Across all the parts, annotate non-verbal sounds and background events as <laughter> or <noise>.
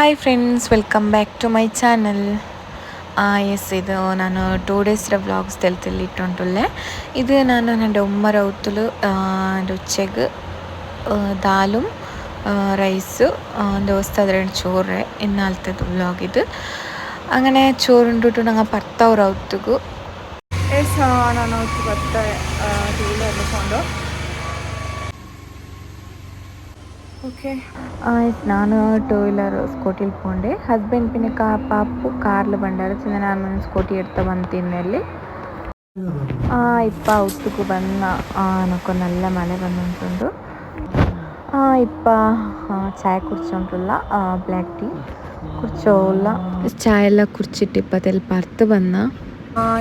hi friends welcome back to my channel yes ಇದು ನಾನು two ಡೇಸ್ರ vlogs ತೆಲ್ತಿಲ್ಲಿ ಇಟ್ಟುಂಟುಲ್ಲೆ ಇದು ನಾನು ನನ್ನ ಒಮ್ಮರ ಉತ್ತಲು ರುಚೆಗ್ ದಾಲು റൈസ് ദിവസത്തെ രണ്ട് ചോറ് ഇന്നാലത്തെ വ്ലോഗ് ഇത് അങ്ങനെ ചോറുണ്ടിട്ട് ഞങ്ങൾ ഭർത്താവ് റൗത്തുകു ನಾನು ಅವತ್ತು ಬರ್ತಾ ಟೂ ವೀಲರ್ ತಗೊಂಡು ಓಕೆ ನಾನು ಟೂ ವೀಲರ್ ಸ್ಕೂಟಿಲಿ ಪೋಂಡೆ ಹಸ್ಬೆಂಡ್ ಪಿನ ಕಾ ಪಾಪು ಕಾರ್ಲು ಬಂಡಾರ ಚಿನ್ನ ನಾನು ಸ್ಕೂಟಿ ಎಡ್ತಾ ಬಂತಿನಲ್ಲಿ ಇಪ್ಪ ಉತ್ತುಕು ಬಂದ ನಕ್ಕು ನಲ್ಲ ಮಳೆ ಬಂದುಂಟುಂಡು ಇಪ್ಪ ಚಾಯ್ ಕುಡ್ಸೊಂಡುಲ್ಲ ಬ್ಲ್ಯಾಕ್ ಟೀ ಕುಡ್ಚೋಲ್ಲ ಚಾಯ್ ಎಲ್ಲ ಕುರ್ಚಿಟ್ಟು ಇಪ್ಪತ್ತೆಲ್ಲ ಪರ್ತು ಬಂದ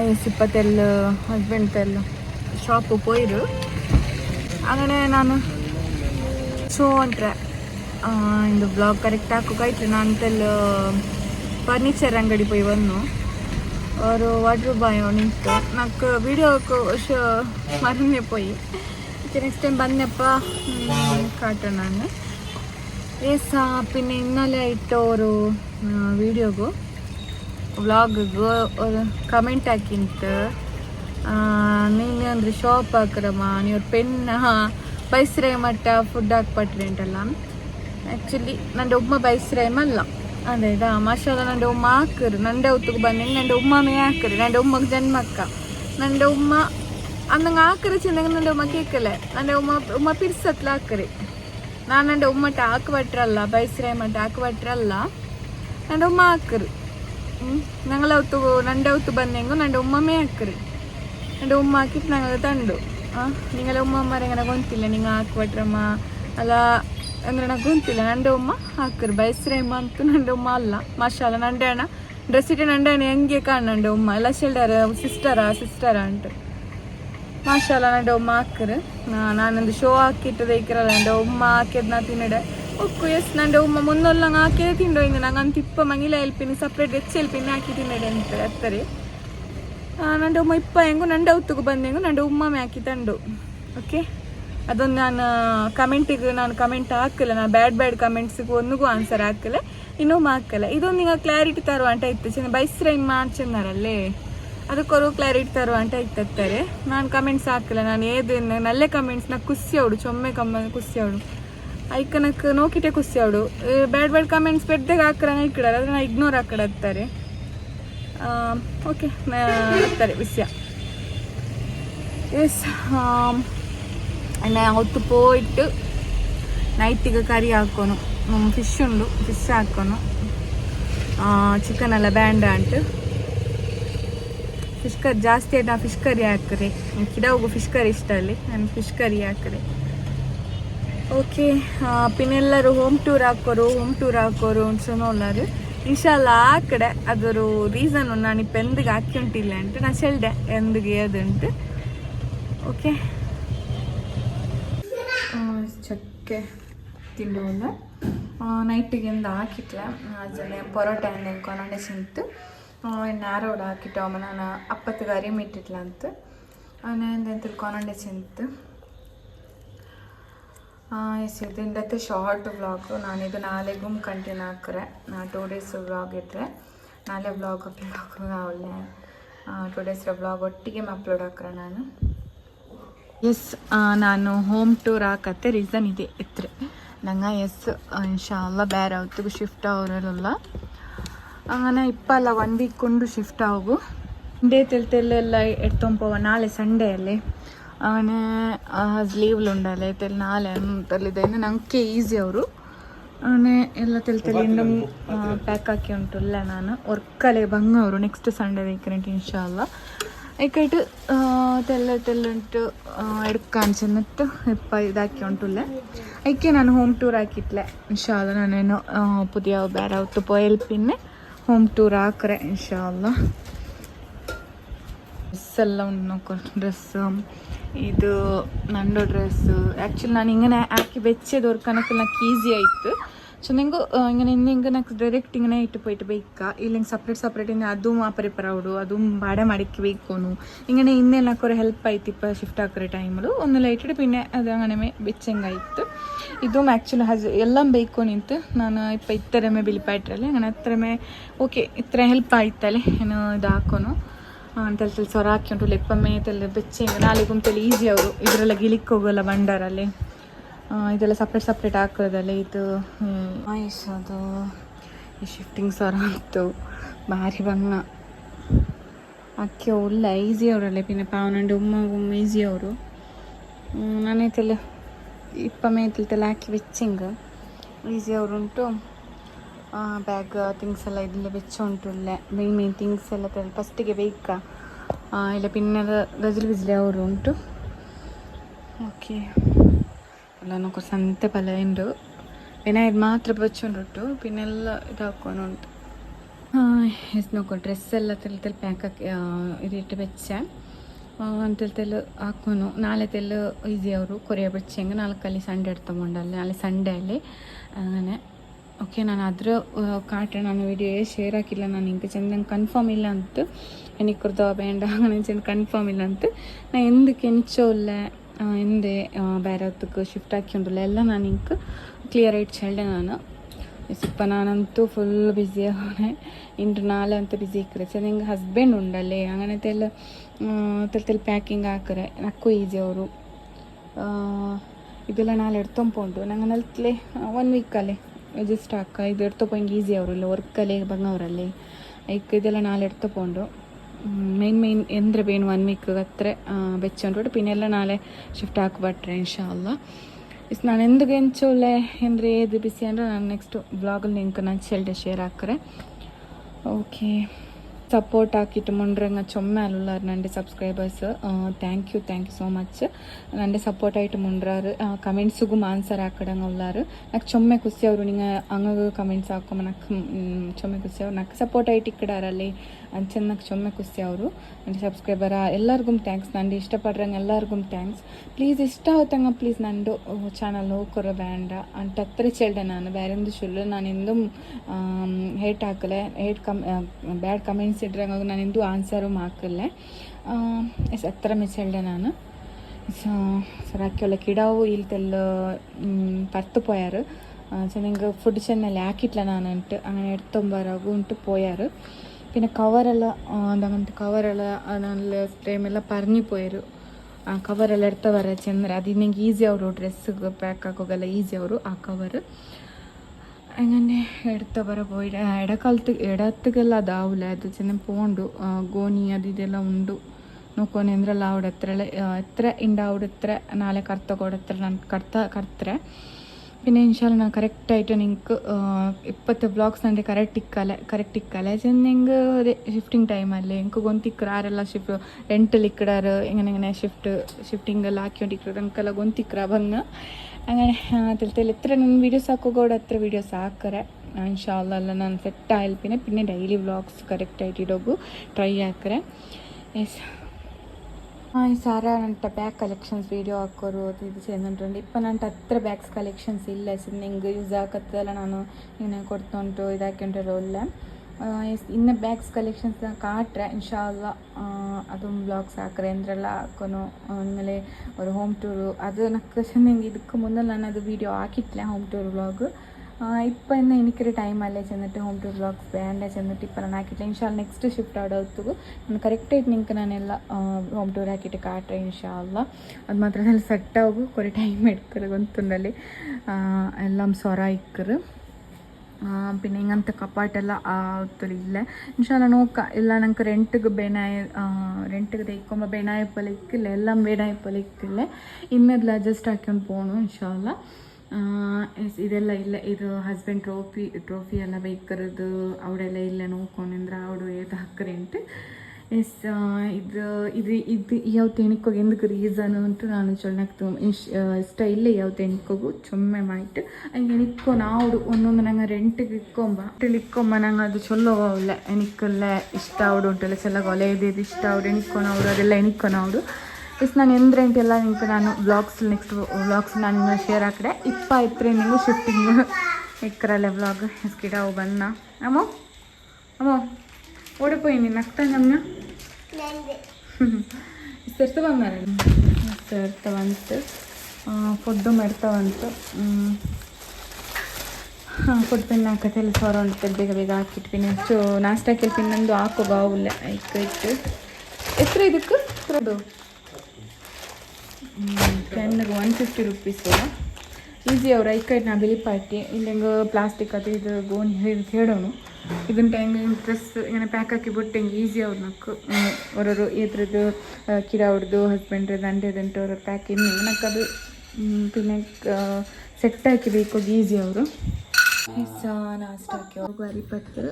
ಎಸ್ ಇಪ್ಪತ್ತೆಲ್ಲ ಹಸ್ಬೆಂಡ್ ತೆಲ್ಲ ഷോപ്പ് പോയിരു അങ്ങനെ ನಾನು ಸೊ ಡ್ರಾ ಇಂದು ಬ್ಲಾಗ್ ಕರೆಕ್ಟ್ ಹಾಕೋಕಾಯ್ತು ತಲ್ಲ ಫರ್ನಿಚರ್ ಅಂಗಡಿ ಪೋಯಿ ಬಂದು ಅವರು ವಾಟ್ರ್ ಬಾಯ್ ನಿಂತು ವಿಡಿಯೋ ವೀಡಿಯೋ ಮರನೇ ಪೋಯಿ. ನೆಕ್ಸ್ಟ್ ಟೈಮ್ ಬಂದೆಪ್ಪ ಕಾಟ ನಾನು ಎಸ್ ಪಿನ್ನೆ ಇನ್ನಲ್ಲೇ ಇಟ್ಟು ಅವರು ವೀಡಿಯೋಗೂ ವ್ಲಾಗಿಗೂ ಅವರು ಕಮೆಂಟ್ ಹಾಕಿಂತ ನೀನು ಅಂದರೆ ಶಾಪ್ ಹಾಕ್ರಮ್ಮ ನೀವ್ರ ಪೆನ್ನ ಬೈಸ್ರೈ ಮಟ್ಟ ಫುಡ್ ಹಾಕ್ಪಟ್ರಿ ಅಂತಲ್ಲ ಆ್ಯಕ್ಚುಲಿ ನಂದು ಉಮ್ಮ ಬೈಸ್ರೈಮ್ ಅಲ್ಲ ಅದೇ ಇದ ಮಸಾಲ ನಂದು ಉಮ್ಮ ಹಾಕರು ನಂಡೆ ಹೊತ್ತಿಗೆ ಬಂದು ನಂದು ಉಮ್ಮನೇ ಹಾಕರು ನಂದು ಉಮ್ಮಗೆ ಜನ್ಮಕ್ಕ ನಂದು ಉಮ್ಮ ಅಂದಂಗೆ ಹಾಕರು ಚೆಂದಂಗೆ ನಂದು ಉಮ್ಮ ಕೇಕಲೆ ನಂದು ಉಮ್ಮ ಉಮ್ಮ ಪಿರ್ಸತ್ಲ ಹಾಕರಿ ನಾನು ನಂದು ಉಮ್ಮಟ ಹಾಕ್ಬಟ್ರಲ್ಲ ಬೈಸ್ರೈ ಮಟ್ಟ ಹಾಕ್ಬಟ್ರಲ್ಲ ನಂದು ಉಮ್ಮ ಹಾಕರು ഞങ്ങൾ ഒത്തു രണ്ട് ഒത്തു ബന്ധെങ്കു രണ്ട് ഉമ്മമ്മേ ആക്കറി രണ്ട് ഉമ്മ ആക്കിട്ട് ഞങ്ങൾ തണ്ടു ನಿಂಗೆಲ್ಲ ಉಮ್ಮ ಅಮ್ಮರಿಗೆ ನನಗೊಂತಿಲ್ಲ ನಿಂಗೆ ಹಾಕ್ಕೊಟ್ರಮ್ಮ ಅಲ್ಲ ಅಂದರೆ ನನಗೆ ಗೊತ್ತಿಲ್ಲ ನಂಡೆ ಉಮ್ಮ ಹಾಕ್ತಾರೆ ಬಯಸ್ರೆ ಅಮ್ಮ ಅಂತೂ ನಂಡೆ ಉಮ್ಮ ಅಲ್ಲ ಮಾಶಾಲ ನಂಡೆ ಅಣ್ಣ ಡ್ರೆಸ್ ಇಟ್ಟು ನಂಡೆ ಅಣ್ಣ ಹೆಂಗೆ ಕಾಣ ನಂಡೆ ಉಮ್ಮ ಎಲ್ಲ ಶೆಲ್ಡರ್ ಸಿಸ್ಟರಾ ಸಿಸ್ಟರ ಅಂಟು ಮಾಶಾಲ ನಂಡೆ ಉಮ್ಮ ಹಾಕ್ರೆ ನಾನೊಂದು ಶೋ ಹಾಕಿಟ್ಟದೆ ಇಕ್ಕಿರಲ್ಲ ನಂಡೆ ಉಮ್ಮ ಹಾಕಿದ್ನ ತಿನ್ನಡೆ ಉಕ್ಕು ಎಸ್ ನಂಡೆ ಉಮ್ಮ ಮುಂದೊಲ್ಲ ಹಾಕಿದೆ ತಿಂಡೋಯಿಂದ ನಂಗೆ ಅಂತ ತಿಪ್ಪ ಮಂಗಿಲ ಎಲ್ಪಿನಿ ಸಪ್ರೇಟ್ ಎಚ್ ಎಲ್ಪಿನಿ ಹಾಕಿ ತಿನ್ನಡೆ ಅಂತ ಅತ್ತರೆ ನಂಡೆ ಉಮ್ಮ ಇಪ್ಪ ಹೆಂಗು ನಂಡ ಹೊತ್ತಿಗೆ ಬಂದೆಂಗು ನಂಡು ಉಮ್ಮ ಹಾಕಿ ತಂಡು ಓಕೆ ಅದೊಂದು ನಾನು ಕಮೆಂಟಿಗೆ ನಾನು ಕಮೆಂಟ್ ಹಾಕಲ್ಲ, ನಾನು ಬ್ಯಾಡ್ ಬ್ಯಾಡ್ ಕಮೆಂಟ್ಸಿಗೆ ಒಂದಿಗೂ ಆನ್ಸರ್ ಹಾಕಲ್ಲ ಇನ್ನೊಮ್ಮೆ ಹಾಕಲ್ಲ. ಇದೊಂದು ಈಗ ಕ್ಲಾರಿಟಿ ತರುವ ಅಂತ ಇತ್ತು. ಚೆನ್ನ ಬೈಸ್ರ ಹಿಂಗೆ ಮಾಡ್ಚಿದ್ದಾರಲ್ಲೇ ಅದಕ್ಕೊರು ಕ್ಲಾರಿಟಿ ತರುವ ಅಂತ ಇತ್ತಾರೆ ನಾನು ಕಮೆಂಟ್ಸ್ ಹಾಕಲ್ಲ, ನಾನು ಏದು ನಲ್ಲೆ ಕಮೆಂಟ್ಸ್ ನಾ ಖುಷಿ ಅವಡು ಚೊಮ್ಮೆ ಕಮ್ಮ ಖುಷಿ ಅವಡು ಐಕನಕ್ಕೆ ನಕ್ ನೋಕಿಟೆ ಖುಷಿ ಅವಡು ಬ್ಯಾಡ್ ಬ್ಯಾಡ್ ಕಮೆಂಟ್ಸ್ ಬೆಡ್ದಾಗ ಹಾಕ್ರ ಇಕ್ಕಡಲ್ಲ ಅದನ್ನ ಇಗ್ನೋರ್ ಹಾಕಡತ್ತಾರೆ. Um, ಓಕೆ ಆಗ್ತಾರೆ ವಿಷಯ. ಎಸ್ um, ಅಣ್ಣ ಹೊತ್ತು ಪೋಯಿಟ್ಟು ನೈಟಿಗೆ ಕರಿ ಹಾಕೋನು. ಫಿಶ್ ಉಂಡು ಫಿಶ್ ಹಾಕೋನು. ಚಿಕನ್ ಎಲ್ಲ ಬ್ಯಾಂಡ ಅಂಟು ಫಿಶ್ ಕರಿ ಜಾಸ್ತಿ ಆಯ್ತು ನಾವು ಫಿಶ್ ಕರಿ ಹಾಕ್ರಿ. ಕಿಡಾಗು ಫಿಶ್ ಕರಿ ಇಷ್ಟ ಅಲ್ಲಿ, ನಾನು ಫಿಶ್ ಕರಿ ಹಾಕ್ರಿ. ಓಕೆ ಪಿನ್ನೆಲ್ಲರೂ ಹೋಮ್ ಟೂರ್ ಹಾಕೋರು ಹೋಮ್ ಟೂರ್ ಹಾಕೋರು ಅನ್ಸೋನು ಎಲ್ಲರೂ ಇನ್ಶಾಲ್ಲ ಆ ಕಡೆ ಅದರ ರೀಸನ್ ನಾನು ಇಪ್ಪ ಎಂದಿಗೆ ಹಾಕಿ ಉಂಟಿಲ್ಲ ಅಂತ ನಾನು ಚೆಲ್ಡೆ ಎಂದಿಗೆ ಅದುಂಟು ಓಕೆ ಚಕ್ಕೆ ತಿಂಡು ಒಂದು ನೈಟಿಗೆ ಎಂದ ಹಾಕಿಟ್ಲೆ. ಅಜನೆ ಪರೋಟ ಎಣ್ಣೆ ಕೊನೊಂಡೆ ಸಿಂತು. ನಾರೋಡ ಹಾಕಿಟ್ಟು ಅಮ್ಮ ನಾನು ಅಪ್ಪತ್ತಿಗೆ ಅರಿಮಿಟ್ಟಿಟ್ಲ ಅಂತ. ಅವನೆಂತ ಕೊನೊಂಡೆ ಸಿಂತು. ಎಸ್ ಇದೊಂದತ್ತು ಶಾರ್ಟ್ ವ್ಲಾಗು ಇದು ನಾಳೆಗೂ ಕಂಟಿನ್ಯೂ ಹಾಕ್ರೆ. ನಾ ಟೂ ಡೇಸ್ ವ್ಲಾಗ್ ಇದ್ದರೆ ನಾಳೆ ವ್ಲಾಗ್ ಅಪ್ಲೋಡ್ ಹಾಕೋದು ಟೂ ಡೇಸ್ ವ್ಲಾಗ್ ಒಟ್ಟಿಗೆ ಅಪ್ಲೋಡ್ ಹಾಕ್ರೆ ನಾನು. ಎಸ್ ನಾನು ಹೋಮ್ ಟೂರ್ ಹಾಕತ್ತೆ. ರೀಸನ್ ಇದೆ ಇತ್ರೆ ನಂಗೆ, ಎಸ್ ಇನ್ಶಾಲ್ಲ ಬೇರೆ ಹೊತ್ತಿಗೂ ಶಿಫ್ಟ್ ಆಗಿರಲ್ಲ. ನಾ ಇಪ್ಪಲ್ಲ ಒನ್ ವೀಕ್ ಕೊಂಡು ಶಿಫ್ಟ್ ಆಗು ಡೇ ತಿಳ್ತೆಲ್ಲ ಎಡ್ತೊಂಪವ ನಾಳೆ ಸಂಡೇ ಅಲ್ಲಿ. ಅವನೇ ಲೀವ್ಲು ಉಂಡಲ್ಲ ಐತೆಲ್ ನಾಳೆ ಅಂತಲ್ಲಿದ್ದೇನೆ ನಂಗೆ ಕೆ ಈಸಿ ಅವರು ಅವನೇ ಎಲ್ಲ ತೆಲ್ ತಲೆಯಿಂದ ಪ್ಯಾಕ್ ಹಾಕಿ ಉಂಟಲ್ಲ ನಾನು ವರ್ಕಲೇ ಬಂಗ ಅವರು ನೆಕ್ಸ್ಟ್ ಸಂಡೇ ವೀಕೆಂಡ್ ಇನ್ಶಾಲ್ಲ ಏಕೈಟ್ ತೆಲ್ಲ ತೆಲ್ಲುಂಟು ಎಡ್ಕಾನ್ ಚೆನ್ನತ್ತು ಇಪ್ಪ ಇದಾಕಿ ಉಂಟುಲ್ಲೆ ಅದಕ್ಕೆ ನಾನು ಹೋಮ್ ಟೂರ್ ಹಾಕಿಟ್ಲೆ ಇನ್ಶಾಲ್ಲ ನಾನೇನು ಪುದಿಯ ಬೇರೆ ಅವತ್ತು ಪೋ ಎಲ್ಪಿನ್ನೆ ಹೋಮ್ ಟೂರ್ ಹಾಕ್ರೆ ಇನ್ಶಾಲ್ಲ ಡ್ರೆಸ್ ಎಲ್ಲ ಉಂಟು ನೋಡ್ಕೊಂಡು ಡ್ರೆಸ್ ಇದು ನಂಡೋ ಡ್ರೆಸ್ ಆ್ಯಕ್ಚುಲಿ ನಾನು ಇಂಗನೆ ಹಾಕಿ ಬೆಚ್ಚದ ಅವ್ರ ಕನಕ್ಕೆ ನಾಕ್ ಈಸಿ ಆಯ್ತು. ಸೊ ನಿಂಗು ಇಂಗನೆ ಇನ್ನು ಇಂಗ ಡೈರೆಕ್ಟ್ ಇಂಗನೆ ಇಟ್ಟು ಪೈಟ್ ಬೇಕ? ಇಲ್ಲಿ ಹಿಂಗೆ ಸಪ್ರೇಟ್ ಸಪ್ರೇಟ್ ಇನ್ನು ಅದು ಆ ಪರಿ ಅದು ಬಾಡೆ ಮಾಡಿಕ್ಕೆ ಬೇಕು ಇಂಗನೆ ಇನ್ನೇ ಹೆಲ್ಪ್ ಆಯ್ತು ಇಪ್ಪ ಶಿಫ್ಟ್ ಹಾಕ್ರೆ ಟೈಮ್ ಒಂದು ಲೈಟ್ ಇಟ್ಟು ಪಿನ್ನೆ, ಅದು ಅಂಗನೆ ಮೇ ಇದು ಆಕ್ಚುಲಿ ಹಸ್ ಎಲ್ಲ ಬೇಕು ನಿಂತು. ನಾನು ಇಪ್ಪ ಇತ್ತರ ಮೇ ಬಿಲ್ಪಾಯ್ಟ್ರಲ್ಲಿ ಹಂಗನೆ ಹತ್ರ ಓಕೆ ಇತ್ತರ ಹೆಲ್ಪ್ ಆಯ್ತಲ್ಲೇ ಏನು ಇದು ಹಾಕೋನು. ಹಾಕೋನು ತಲೆ ಸೊರ ಹಾಕಿ ಉಂಟು ಲೆಪ್ಪಮ್ಮೆ ತಲೆ ಬೆಚ್ಚೆ ನಾಳೆ ಗುಂಪೆಲ್ಲ ಈಸಿ ಅವರು. ಇದರೆಲ್ಲ ಗಿಲಿಕ್ ಹೋಗೋಲ್ಲ ಬಂಡಾರಲ್ಲಿ. ಇದೆಲ್ಲ ಸಪ್ರೇಟ್ ಸಪ್ರೇಟ್ ಹಾಕೋದಲ್ಲ ಇದು ಆಯ್ಸ್ ಅದು. ಈ ಶಿಫ್ಟಿಂಗ್ ಸೊರ ಇತ್ತು ಭಾರಿ ಬಂಗ ಅಕ್ಕಿ ಒಳ್ಳ ಈಸಿ ಅವರಲ್ಲೇ, ಪಿನ್ನ ಪಾವನಂಡು ಉಮ್ಮ ಉಮ್ಮ ಈಸಿ ಅವರು. ನಾನೈತೆಲ್ಲ ಇಪ್ಪ ತಲೆ ಹಾಕಿ ಬೆಚ್ಚಿಂಗ್ ಈಸಿ ಅವರು ಉಂಟು. ಬ್ಯಾಗ್ ಥಿಂಗ್ಸ್ ಎಲ್ಲ ഇതിൽ വെച്ചോണ്ടുള്ള മെയിൻ മെയിൻ ಥಿಂಗ್ಸ್ ಎಲ್ಲ ಫಸ್ಟಿಗೆ ಬೇಕಾ? ಇಲ್ಲ ಪಿನ್ನ ಗಜಲು ಬಿಜ್ಲಿ ಅವರು ಉಂಟು? ಓಕೆ ಎಲ್ಲ ನೊಕ್ಕ ಸಂತೆ ಪಲ ಉಂಡು ವಿನಾಯಕ್ ಮಾತ್ರ ಬಚ್ಚೊಂಡುಟ್ಟು ಪಿನ್ನೆಲ್ಲ ಇದಾಕೊಂಡುಂಟು ಎಸ್ ನೋಕು ಡ್ರೆಸ್ ಎಲ್ಲ ತೆಲ್ ತೆಲ್ ಪ್ಯಾಕ್ ಹಾಕಿ ಇದಿಟ್ಟು ಬೆಚ್ಚ. ಅಂತೆಲ್ ತೆಲ್ ಹಾಕೋನು ನಾಳೆ ತೆಲ್ ಈಸಿ ಅವರು ಕೊರಿಯ ಬೆಚ್ಚೆ ಹೆಂಗೆ ನಾಲ್ಕಲ್ಲಿ ಸಂಡೆ ಇಡ್ತಾ ನಾಳೆ ಸಂಡೆ ಅಲ್ಲಿ അങ്ങനെ ಓಕೆ ನಾನು ಅದರ ಕಾಟ ನಾನು ವೀಡಿಯೋ ಶೇರ್ ಹಾಕಿಲ್ಲ. ನಾನು ಹಿಂಗೆ ಚೆಂದ ಕನ್ಫರ್ಮ್ ಇಲ್ಲ ಅಂತ. എനിക്ക് കുർത്ത വേണ്ട അങ്ങനെ ചെന്ന് കൺഫേം ഇല്ലാത്ത ഞാൻ എന്ത് കെഞ്ചോല്ല ಬೇರೆ ಬೇರೆತ್ತಕ್ಕೆ ಶಿಫ್ಟ್ ಹಾಕಿಕೊಂಡಿಲ್ಲ ಎಲ್ಲ ನಾನು ಹಿಂಗೆ ಕ್ಲಿಯರ್ ಐಟ್ ಹೇಳ್ದೆ ನಾನು. ಸ್ವಲ್ಪ ನಾನಂತೂ ಫುಲ್ ಬ್ಯುಸಿ ಆಗೋಣೆ ಇಂಟು ನಾಳೆ ಅಂತ ಬ್ಯುಸಿ ಇಕ್ಕರೆ. ಸೊ ನಿಂಗೆ ಹಸ್ಬೆಂಡ್ ಉಂಡಲ್ಲೇ? അങ്ങനത്തെ ಎಲ್ಲ ತಲೆ ಪ್ಯಾಕಿಂಗ್ ಹಾಕರೆ. ನಕ್ಕು ಈಸಿ ಅವರು. ಇದೆಲ್ಲ ನಾಳೆ ಎಡ್ತೊಂಬಂಡು ನಂಗೆ ನಲ್ತಲೇ ಒನ್ ವೀಕಲ್ಲೇ ಜಸ್ಟ್ ಅಕ್ಕ ಇದು ಎಡ್ತೊಂಗೆ ಈಸಿ ಅವರಲ್ಲ ವರ್ಕಲ್ಲೇ ಬಂಗವರಲ್ಲಿ ಐಕ್ ಇದೆಲ್ಲ ನಾಳೆ ಎಡ್ತೊಂಡು ಮೈನ್ ಮೈನ್ ಎಂದ್ರೆ ಬೇನು ಒನ್ ವೀಕ್ ಹತ್ರ ಪಿನ್ ಪಿನ್ನೆಲ್ಲ ನಾಳೆ ಶಿಫ್ಟ್ ಹಾಕ್ಬಟ್ರೆ ಇನ್ಶಾ ಅಲ್ಲ ಇಸ್ ನಾನು ಎಂದಿಗೆ ಎಂಚೋಲೆ ಅಂದರೆ ಏದು ಬಿಸಿ ಅಂದರೆ ನಾನು ನೆಕ್ಸ್ಟ್ ಬ್ಲಾಗಲ್ಲಿ ಲಿಂಕ್ ನಾನು ಶೇರ್ ಹಾಕ್ರೆ ಓಕೆ ಸಪೋರ್ಟಾಕಿಟ್ಟು ಮುಂಡ್ರಂಗ ಚೊಮ್ಮೆ ಅಲ್ಲುಲ್ಲಾರು ನಂಡೆ subscribers thank you thank you so much ನಂಡೆ support ಆಯಿತು ಮುಂಡ್ರಾರು ಕಮೆಂಟ್ಸಿಗೂ ಮಾನ್ಸರ್ ಹಾಕಡಂಗ ಉಲ್ಲಾರು నాకు చొమ్మె కుసియారు నింగ అంగ కమెంట్స్ ఆకమ నాకు చొమ్మె కుసియారు నాకు సపోర్ట్ అయిట్ ఇక్కడ అరలే ಅಂಚನ್ నాకు ಚೊಮ್ಮೆ ಖುಷಿ ಅವರು ನಂಗೆ ಸಬ್ಸ್ಕ್ರೈಬರ್ ಎಲ್ಲರಿಗೂ ಥ್ಯಾಂಕ್ಸ್ ನಂದು ಇಷ್ಟಪಡ್ರಂಗೆ ಎಲ್ಲರಿಗೂ ಥ್ಯಾಂಕ್ಸ್ ಪ್ಲೀಸ್ ಇಷ್ಟ ಆಗುತ್ತಂಗ ಪ್ಲೀಸ್ ನಂದು ಚಾನಲ್ ನೋಡ್ಕೊರೋ ಬೇಡ ಅಂತ ಹತ್ರ ಚೆಲ್ಡೆ ನಾನು ಬೇರೆಂದು ಶುಲ್ಲು ನಾನು ಎಂದೂ ಹೇಟ್ ಹಾಕಲೆ ಹೇಟ್ ಕಮ್ ಬ್ಯಾಡ್ ಕಮೆಂಟ್ಸ್ ಇಡ್ರಂಗ ನಾನು ಎಂದೂ ಆನ್ಸರು ಹಾಕಲೆ ಎಸ್ ಹತ್ರ ಮೆಚ್ಚಲ್ಡೆ ನಾನು ಸೊ ಸರ್ ಹಾಕಿ ಕಿಡಾವು ಇಲ್ತೆಲ್ಲ ಪರ್ತು പോയാറ് ചെന്നെങ്കിൽ ഫുഡ് ചെന്നല്ലേ ആക്കിയിട്ടില്ല നാനിട്ട് അങ്ങനെ എടുത്തൊമ്പരാകും ഉണ്ടിട്ട് പോയാറ് ಪಿನ್ನ ಕವರ್ ಎಲ್ಲ ಅಂದಂತ ಕವರ್ ಎಲ್ಲ ಅನಲ್ಲ ಫ್ರೇಮ್ ಎಲ್ಲ ಪರ್ನಿ ಪೋಯಿರು ಆ ಕವರ್ ಎಲ್ಲ ಎರ್ತ ವರ ಚಂದ್ರ ಅದಿ ನಿಂಗ ಈಜಿ ಅವರು ಡ್ರೆಸ್ ಪ್ಯಾಕ್ ಆಗೋಗಲ್ಲ ಈಜಿ ಅವರು ಆ ಕವರ್ ಅಂಗನೆ ಎರ್ತ ಬರ ಬೋಯ ಎಡ ಕಲ್ತ ಎಡತ್ತ ಗಲ್ಲ ದಾವಲ ಅದ ಪೋಂಡು ಗೋನಿ ಅದಿ ಇದೆಲ್ಲ ಉಂಡು ನೋಕೋನೆ ಅಂದ್ರ ಲಾವಡ ಅತ್ರಲ ಅತ್ರ ಇಂಡಾವಡ ಅತ್ರ ನಾಲೆ ಕರ್ತ ಕೋಡ ಅತ್ರ ಕರ್ತ ಕರ್ತ್ರೆ പിന്നെ ഇൻഷാല്ല കറക്റ്റായിട്ട് നിങ്ങൾക്ക് ഇപ്പോഴത്തെ ബ്ലോഗ്സ് എൻ്റെ കറക്റ്റ് ഇക്കാല കറക്റ്റ് ഇക്കാല നിങ്ങൾക്ക് ഒരു ഷിഫ്റ്റിംഗ് ടൈം അല്ലേ എനിക്ക് ഗൊന്തിക്കറ ആരെല്ലാം ഷിഫ്റ്റ് ರೆಂಟಲ್ಲಿ ಇಕ್ಕಿಡಾರು ಎങ്ങനെ ಎങ്ങനെ ಶಿಫ್ಟ್ ಶಿಫ್ಟಿಂಗೆಲ್ಲ ಹಾಕ್ಕೊಂಡಿಕ್ಕಿರೋ ಅಂಕೆಲ್ಲ ಗೊಂತಿಕ್ರ ಬಂದು അങ്ങനെ തിരുത്തേൽ എത്ര ഞാൻ വീഡിയോസ് ആക്കുകയോടെ അത്ര വീഡിയോസ് ആക്കറേ ഇൻഷാല്ല ನಾನು ಸೆಟ್ ಆಯ್ಲ್ಪಿನ ಪಿನ್ನೆ ಡೈಲಿ ವ್ಲಾಗ್ಸ್ ಕರೆಕ್ಟಾಗಿ ಇಡೋಗು ಟ್ರೈ ಹಾಕ್ರೆ ಎಸ್ ಹಾಂ, ಈ ಸಾರಾಂಟ ಬ್ಯಾಗ್ ಕಲೆಕ್ಷನ್ಸ್ ವೀಡಿಯೋ ಹಾಕೋರು ಇದು ಸೇರ್ನಂಟು ಇಪ್ಪ ನನ್ನ ಹತ್ರ ಬ್ಯಾಗ್ಸ್ ಕಲೆಕ್ಷನ್ಸ್ ಇಲ್ಲ. ಸೊ ನಿಂಗೆ ಯೂಸ್ ಆಗತ್ತಲ್ಲ, ನಾನು ನಿನ್ನ ಕೊಡ್ತುಂಟು ಇದಾಕೊಂಡಿರೋ ಇಲ್ಲ ಇನ್ನು ಬ್ಯಾಗ್ಸ್ ಕಲೆಕ್ಷನ್ಸ್ ಕಾಟ್ರೆ ಇನ್ಶಾ ಅಲ್ಲ ಅದೊಂದು ಬ್ಲಾಗ್ಸ್ ಹಾಕ್ರೆ ಅಂದ್ರೆಲ್ಲ ಹಾಕೋನು. ಆಮೇಲೆ ಅವ್ರ ಹೋಮ್ ಟೂರು ಅದು ನಕ್ಕ, ನಿಂಗೆ ಇದಕ್ಕೆ ಮುಂದೆ ನಾನು ಅದು ವೀಡಿಯೋ ಹಾಕಿಟ್ಲೆ ಹೋಮ್ ಟೂರ್ ಬ್ಲಾಗ್ ആ ഇപ്പം എന്നെ എനിക്കൊരു ടൈം അല്ലേ? ചെന്നിട്ട് ഹോം ടു ബ്ലോഗ്സ് വേണ്ട? ചെന്നിട്ട് ഇപ്പം ഞാൻ ആക്കിയിട്ടില്ല ഇൻഷാൽ നെക്സ്റ്റ് ഷിഫ്റ്റ് അവിടെ എത്തുള്ളൂ ഞാൻ കറക്റ്റായിട്ട് നിങ്ങൾക്ക് ഞാൻ എല്ലാ ഹോം ടൂർ ആക്കിയിട്ട് കാട്ടേ ഇൻഷാല്ല അത് മാത്രം നല്ല സെറ്റാകും കുറേ ടൈം എടുത്തിരുന്നുണ്ടല്ലേ എല്ലാം സൊറായിക്കറ് പിന്നെ ഇങ്ങനത്തെ കപ്പാട്ടെല്ലാം ഒത്തിരിയില്ല ഇൻഷാല നോക്കാം. എല്ലാ ഞങ്ങൾക്ക് റെന്റ് ബെനായ റെന്റ് തേക്കുമ്പോൾ ബെനായ പോലെ ഇല്ല എല്ലാം വേണായ പോലെ ഇക്കില്ല ഇന്നതിൽ അഡ്ജസ്റ്റ് ആക്കിയൊന്ന് പോകണം ഇൻഷാല്ല ಇನ್ಶಾಲ್ಲ ಇದೆಲ್ಲ ಇಲ್ಲ. ಇದು ಹಸ್ಬೆಂಡ್ ಟ್ರೋಫಿ ಟ್ರೋಫಿ ಎಲ್ಲ ಬೈಕರದು ಅವಡೆಲ್ಲ ಇಲ್ಲ ನೋಡ್ಕೊಂಡ್ರೆ ಅವಡು ಏದು ಹಾಕರೆಂಟು ಎಸ್ ಇದು ಇದು ಇದು ಯಾವ ಎಣಿಕೋಗಿ ಎಂದಕ್ಕೆ ರೀಸನ್ ಅಂತ ನಾನು ಚೊನ್ನಕ್ತು ಇಶ್ ಇಷ್ಟ ಇಲ್ಲ ಯಾವ ತೆಣಿಕೋಗು ಚೊಮ್ಮೆ ಮಾಯಿಟ್ಟು ಹಂಗೆ ನಿಕ್ಕೋ ನಾವು ಒಂದೊಂದು ನಂಗೆ ರೆಂಟಿಗೆ ಇಕ್ಕೊಂಬ ಇಕ್ಕೊಂಬ ನಂಗೆ ಅದು ಚೊಲ್ಲೋ ಇಲ್ಲ. ಎಣಿಕಲ್ಲ, ಇಷ್ಟ ಅವಡು ಉಂಟಲ್ಲ ಚೆಲ್ಲ ಒಲೆ ಇದು ಇಷ್ಟ ಅವ್ರು ಎಣಿಕೊ ನಾವು ಅದೆಲ್ಲ ಎಣಿಕೊ ಇಸ್ ನಾನು ಏನು ರೆಂಟೆಲ್ಲ ನಿಂತು ನಾನು ವ್ಲಾಗ್ಸ್ ನೆಕ್ಸ್ಟ್ ವ್ಲಾಗ್ಸ್ ನಾನು ಶೇರ್ ಹಾಕಿದೆ. ಇಪ್ಪಾಯ್ತು ನೀವು ಶಿಫ್ಟಿಂಗ್ ಇಕ್ಕರಲ್ಲೇ ವ್ಲಾಗ್ ಗಿಡ ಅವು ಬನ್ನ ಅಮ್ಮೋ ಅಮ್ಮೋ ಓಡಿಪೋಯಿ ನೀನು ನಗ್ತಾ ನಮ್ಮ <laughs> ಸೆರ್ತ ಬಂದ ಸೇರ್ತಾವಂತು ಫುಡ್ಡು ಮೆಡ್ತಾವಂತು ಹಾಂ ಫುಡ್ ಪಿನ್ ಹಾಕತ್ತೆಲ್ಲ ಸೋರ ಬೇಗ ಬೇಗ ಹಾಕಿಟ್ಬಿನಿ. ಅಷ್ಟು ನಾಷ್ಟಕ್ಕೆ ಹಾಕಿಲ್ಪಿನ್ನೊಂದು ಹಾಕೋ ಬಾವುಲ್ಲ ಇಟ್ಟು ಇಟ್ಟು ಹೆಸ್ರು ಇದಕ್ಕೆ? ಅದು ಪೆನ್ಗೆ ಒನ್ ಫಿಫ್ಟಿ ರುಪೀಸು ಈಸಿ ಅವ್ರು ಐ ಕೈ ನಾ ಬಿಲಿಪಾಟಿ ಇಲ್ಲಂಗೆ ಪ್ಲಾಸ್ಟಿಕ್ ಅದು ಇದು ಗೋನ್ ಹೇಳೋನು. ಇದನ್ನ ಟೈಮ್ ಡ್ರೆಸ್ ಏನೋ ಪ್ಯಾಕ್ ಹಾಕಿ ಬಿಟ್ಟು ಹೆಂಗೆ ಈಸಿ ಅವ್ರು ನಕ್ಕು ಅವರವರು ಇದ್ರದ್ದು ಕಿರ ಅವ್ರದ್ದು ಹಸ್ಬೆಂಡ್ರ ದಂಡೆದಂಟು ಅವ್ರ ಪ್ಯಾಕ್ ಇನ್ನು ಏನಕ್ಕೆ ಅದು ಸೆಟ್ ಹಾಕಿ ಬೇಕು ಈಸಿ ಅವರು. ಐಸ್ ನಾಷ್ಟಾಕ್ಕೆ ಗೋರಿ ಪತ್ತು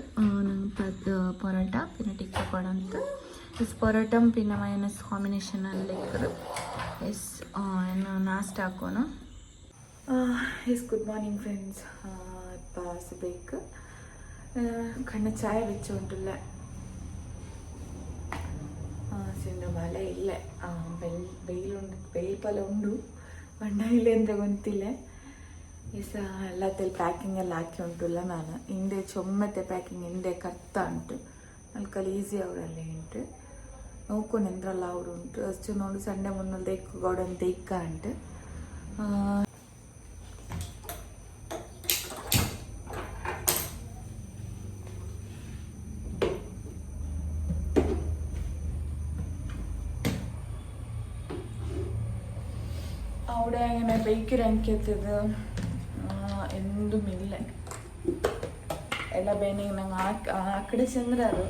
ನಂಗೆ ಪತ್ ಪರೋಟ ಪಿನ್ನಟಿಗೆ ತಗೊಳ್ಳೋಂಥ ಎಸ್ ಪರೋಟಮ್ ಪಿನ್ನ ಮೈನಸ್ ಕಾಂಬಿನೇಷನಲ್ಲಿ ಇಕ್ಕರು ಎಸ್ ನಾಷ್ಟ ಹಾಕೋಣ. ಎಸ್ ಗುಡ್ ಮಾರ್ನಿಂಗ್ ಫ್ರೆಂಡ್ಸ್ ಪಾಸ್ ಬೇಕ್ ಕಣ್ಣ ಚಾಯ್ ಬೆಚ್ಚ ಉಂಟುಲ್ಲ. ಸಿಂಡ ಮಳೆ ಇಲ್ಲ. ಬೆಲ್ ಬೆಯ್ಲು ಉಂಡು ಪಲ ಉಂಡು. ಬಣ್ಣ ಇಲ್ಲ ಅಂತ ಗೊತ್ತಿಲ್ಲ. യെസ് എല്ലാത്തിൽ പാക്കിംഗ് എല്ലാം ആക്കി കൊണ്ടുള്ള എന്നാണ് എന്റെ ചുമ്മത്തെ പാക്കിംഗ് എന്റെ കത്താണ്ട് നല്ല കലീസി അവിടെയല്ലേട്ട് നോക്കും എന്തുള്ള അവരും ചെന്നോണ്ട് സൺഡേ മുന്നിൽ തേക്കുക അവിടെ തേക്കാണ്ട്. അവിടെ എങ്ങനെ ബൈക്ക് റാങ്കെത്തിയത് ಒಂದು ಮಿಲ್ಲೆ. ಎಲ್ಲ ಬೇನಿಗೆ ನಂಗೆ ಹಾಕಿ ಕಡೆ ಚಂದ್ರಾರು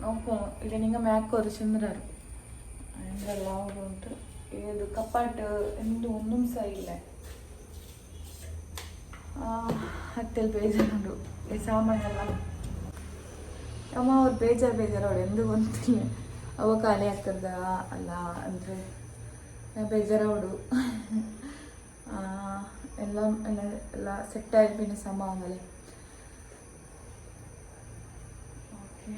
ನೋಕು ಇಲ್ಲ ನಿಂಗೆ ಮ್ಯಾಕೋರು ಚಂದ್ರಾರು ಹಂಗೆಲ್ಲ ಉಂಟು. ಇದು ಕಪಾಟ್, ಎಂದು ಒಂದು ಸಹ ಇಲ್ಲ. ಹತ್ತೆಲ್ ಬೇಜಾರು ಈ ಸಾಮಾನೆಲ್ಲ. ಅಮ್ಮ, ಅವ್ರು ಬೇಜಾರು ಬೇಜಾರು ಅವ್ರು ಎಂದು ಗೊತ್ತಿಲ್ಲ ಅವ ಖಾಲಿ ಆಗ್ತದ, ಅಲ್ಲ, ಅಂದರೆ ಬೇಜಾರವಡು ಎಲ್ಲ ಎಲ್ಲ ಎಲ್ಲ ಸೆಟ್ ಆಗಿಬಿನ ಸಮ ಆಮೇಲೆ ಓಕೆ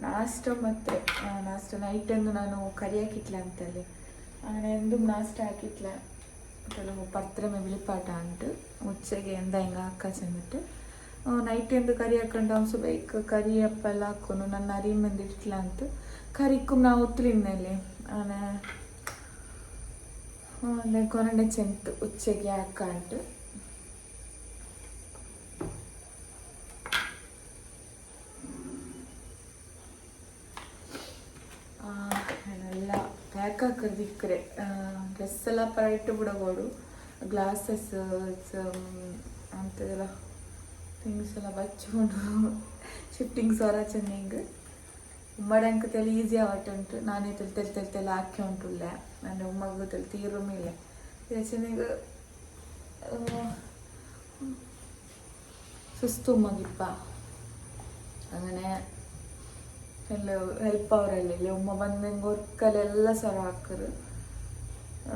ನಾಷ್ಟ ಮತ್ತು ನಾಷ್ಟ ನೈಟಂದು ನಾನು ಕರಿ ಹಾಕಿಟ್ಲೆ ಅಂತಲ್ಲಿ അങ്ങനെ എന്തും നാസ്റ്റ് ആക്കിയിട്ടില്ല ಕೆಲವು ಪತ್ರ ಬಿಳಿಪಾಟ ಅಂಟು ಮುಚ್ಚಗೆ ಎಂದ ಹಿಂಗೆ ಹಾಕ ಚೆಂದಿಟ್ಟು ನೈಟ್ ಎಂದು ಕರಿ ಹಾಕೊಂಡು ಅವ್ನು ಬೇಕು ಕರಿ ಅಪ್ಪ ಎಲ್ಲ ಹಾಕೊಂಡು ನನ್ನ ಅರಿ ಮಂದಿ ಇಟ್ಲ ಅಂತ ಕರಿಕ್ಕೂ ನಾ ಒತ್ತಲಿಂದಲ್ಲಿ ಆನೆ ಕೊನಡೆ ಚೆಂತು ಉಚ್ಚೆಗೆ ಹಾಕ ಆ ಎಲ್ಲ ಪ್ಯಾಕ್ ಹಾಕೋದು ಇಕ್ಕರೆ ಡ್ರೆಸ್ ಎಲ್ಲ ಪರಟ್ಟು ಬಿಡಬೋಡು ಗ್ಲಾಸಸ್ ಅಂಥದ್ದೆಲ್ಲ ಥಿಂಗ್ಸ್ ಎಲ್ಲ ಬಚ್ಚಿಕೊಂಡು ಶಿಫ್ಟಿಂಗ್ಸ್ ಹೊರ ಚೆನ್ನಿಂಗ್ ಮಾಡಂಕತೆಲ್ಲ ತೆಲಿ ಈಸಿ ಆವಟ್ಟು ಉಂಟು ನಾನೇ ತೆಲ್ ತೆಲ್ ತೆಲ್ ತೆಲ್ಲ ಹಾಕಿ ಉಂಟುಲ್ಲ ನನ್ನ ഉമ്മക്ക് തെൽ തീറുമില്ല ചേച്ചിനെങ്കിൽ സുസ്തു ഉമ്മക്കിപ്പ അങ്ങനെ ಎಲ್ಲ ಹೆಲ್ಪ್ ಅವರಲ್ಲ ಉಮ್ಮ ಬಂದಂಗೆ ಒರ್ಕಲೆಲ್ಲ ಸರ ಹಾಕರು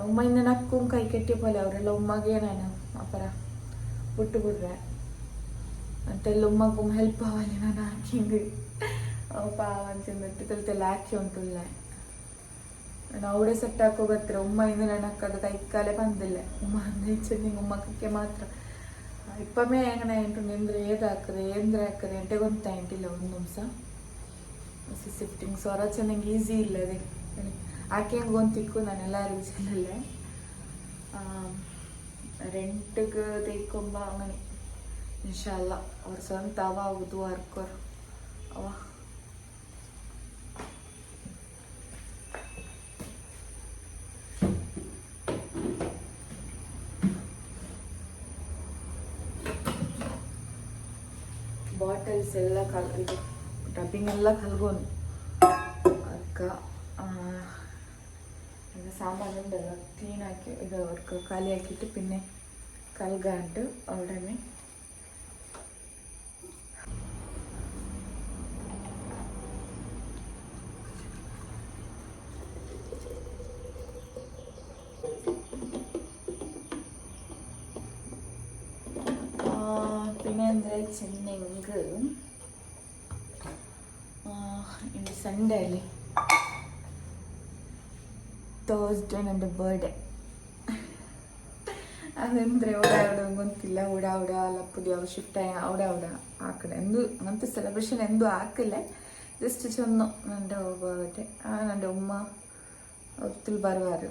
ಉಮ್ಮ ಇನ್ನು ನಕ್ಕು ಕೈ ಕೆಟ್ಟಿ ಪೊಲೆ ಅವರೆಲ್ಲ ಉಮ್ಮಗೆ ನಾನು ಅಪರ ಬಿಟ್ಟು ಬಿಡ್ರೆ ಅಂತೆಲ್ಲ ಉಮ್ಮಗೂ ಹೆಲ್ಪ್ ಆವಲ್ಲಿ ನಾನು ಹಾಕಿಂಗ್ ಪಾವ ಅಂತಂದ್ಬಿಟ್ಟು ತಲೆತೆಲ್ಲ ಹಾಕಿ ಉಂಟುಲ್ಲ ನಾನು ಅವಡೆ ಸೆಟ್ಟಾಕೋ ಬರ್ತೀರ ಉಮ್ಮ ಇಂದು ನನಕ್ಕದು ಕೈಕಾಲೆ ಬಂದಿಲ್ಲ ಉಮ್ಮ ನೈಚರ್ ನಿಂಗೆ ಉಮ್ಮಕ್ಕೆ ಮಾತ್ರ ಇಪ್ಪಮೇ ಹೆಂಗನ ಎಂಟು ನಿಂದ್ರೆ ಏದು ಹಾಕದೆ ಏಂದ್ರೆ ಹಾಕದೆ ಎಂಟೆ ಗೊತ್ತಾ ಎಂಟಿಲ್ಲ ಒಂದು ನಿಮಿಷ ಸಿಫ್ಟಿಂಗ್ ಸ್ವರ ಚೆನ್ನಾಗಿ ಈಸಿ ಇಲ್ಲ ಅದೇ ಆಕೆ ಹೆಂಗೆ ಒಂದು ತಿಕ್ಕು ನಾನೆಲ್ಲರಿಗೂ ಚೆನ್ನಲ್ಲ ರೆಂಟ್ಗೆ ತೆಕ್ಕೊಂಬ ಅಂಗನೆ ಇನ್ಶಾಲ್ಲ ಅವ್ರ ಸ್ವಂತ ಅವ ಆಗೋದು ವರ್ಕರ್ ಅವ ಎಲ್ಲ ಕಲ್ ಇದು ಡಬ್ಬಿಂಗ್ ಎಲ್ಲ ಕಲ್ಗೋನು ಅದಕ್ಕೆ ಈಗ ಸಾಮಾನು ಉಂಟಲ್ಲ ಕ್ಲೀನ್ ಹಾಕಿ ಇದು ವರ್ಕ್ ಖಾಲಿ ಹಾಕಿಟ್ಟು ಇಂದು ಸಂಡೇ ಅಲ್ಲಿ ತರ್ಸ್ಡೇ ನಂದು ಬರ್ಡೇ ಅದಂದ್ರೆ ಓಡಾಡ ಗೊತ್ತಿಲ್ಲ ಉಡ ಉಡ ಲಪ್ಪುಡಿ ಅವು ಶಿಫ್ಟ್ ಆಗಿ ಅವಡ ಅವಡ ಆ ಕಡೆ ಎಂದು ಅಂತ ಸೆಲೆಬ್ರೇಷನ್ ಎಂದು ಹಾಕಿಲ್ಲ ಜಸ್ಟ್ ಚೊನ್ನು ನಂಡೆ ಹೋಗೋದೆ ನಂಡೆ ಉಮ್ಮ ಒತ್ತಲು ಬರುವಾರು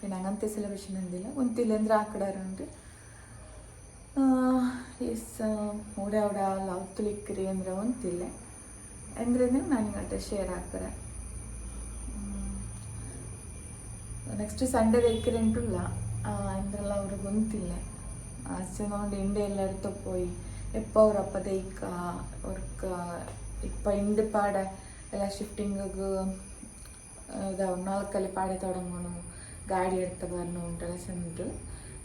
പിന്നെ അങ്ങനത്തെ സെലിബ്രേഷൻ എന്തില്ല ഒന്നില്ല എന്തിനാ ആക്കടാറുണ്ട് ಎಸ್ ಊಡ ಊಡ ಲವ್ತುಲಿಕ್ಕಿರಿ ಅಂದ್ರೆ ಒಂತಿಲ್ಲ ಎಂದ್ರಿಂದ ನಾನು ನಿಮ್ಮತ್ತೆ ಶೇರ್ ಆಗ್ತಾರೆ ನೆಕ್ಸ್ಟ್ ಸಂಡೇ ಬೇಕಿದ್ರೆ ಉಂಟಲ್ಲ ಎಂದ್ರಲ್ಲ ಅವ್ರಿಗೆ ಗೊತ್ತಿಲ್ಲ ಆಸೆ ನೋಡಿ ಇಂಡೆ ಎಲ್ಲರೂ ತಪ್ಪೋಯಿ ಎಪ್ಪ ಅವ್ರ ಅಪ್ಪದ ಈಗ ಅವ್ರಕ್ಕ ಇಪ್ಪ ಇಂಡು ಪಾಡ ಎಲ್ಲ ಶಿಫ್ಟಿಂಗಿಗೆ ಇದಾವ ನಾಲ್ಕಲ್ಲಿ ಪಾಡೆ ತೊಡಂಗೋಣ ಗಾಡಿ ಎಡ್ತ ಬರ್ನು ಉಂಟಲ್ಲ ಸಂದ್ರು